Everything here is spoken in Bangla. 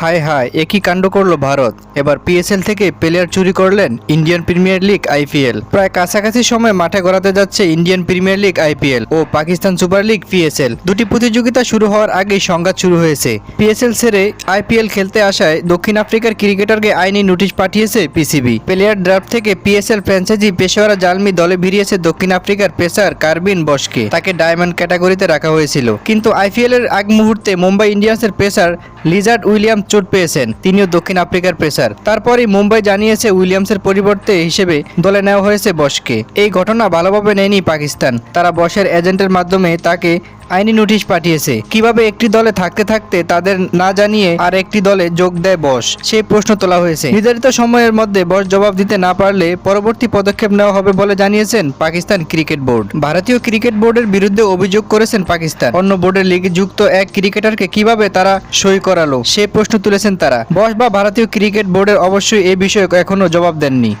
হায় হায় একই কাণ্ড করল ভারত? এবার পিএসএল থেকে প্লেয়ার চুরি করলেন ইন্ডিয়ান প্রিমিয়ার লিগ আইপিএল প্রায় কাছাকাছি সময় মাঠে গড়াতে যাচ্ছে ইন্ডিয়ান প্রিমিয়ার লিগ আইপিএল ও পাকিস্তান সুপার লিগ পিএসএল দুটি প্রতিযোগিতা শুরু হওয়ার আগেই সংঘাত শুরু হয়েছে। পিএসএল সেরে আইপিএল খেলতে আসায় দক্ষিণ আফ্রিকার ক্রিকেটারকে আইনি নোটিশ পাঠিয়েছে পিসিবি প্লেয়ার ড্রাফট থেকে পিএসএল ফ্র্যাঞ্চাইজি পেশোয়ারা জালমি দলে ভিড়িয়েছে দক্ষিণ আফ্রিকার পেসার কার্বিন বসকে তাকে ডায়মন্ড ক্যাটাগরিতে রাখা হয়েছিল। কিন্তু আইপিএল এর আগ মুহূর্তে মুম্বাই ইন্ডিয়ান্সের পেসার লিজার্ড উইলিয়াম চোট পেয়েছেন। তিনিও দক্ষিণ আফ্রিকার প্রেসার তারপরেই মুম্বাই জানিয়েছে উইলিয়ামসের পরিবর্তে হিসেবে দলে নেওয়া হয়েছে বসকে। এই ঘটনা ভালোভাবে নেয়নি পাকিস্তান। তারা বসের এজেন্টের মাধ্যমে তাকে আইনি নোটিশ পাঠিয়েছে। কীভাবে একটি দলে থাকতে থাকতে তাদের না জানিয়ে আর একটি দলে যোগ দেয় বস? সেই প্রশ্ন তোলা হয়েছে। নির্ধারিত সময়ের মধ্যে বস জবাব দিতে না পারলে পরবর্তী পদক্ষেপ নেওয়া হবে বলে জানিয়েছেন পাকিস্তান ক্রিকেট বোর্ড। ভারতীয় ক্রিকেট বোর্ডের বিরুদ্ধে অভিযোগ করেছেন পাকিস্তান। অন্য বোর্ডের লিগে যুক্ত এক ক্রিকেটারকে কীভাবে তারা সই করালো, সে প্রশ্ন তুলেছেন তারা। বস বা ভারতীয় ক্রিকেট বোর্ডের অবশ্যই এ বিষয়ে এখনও জবাব দেননি।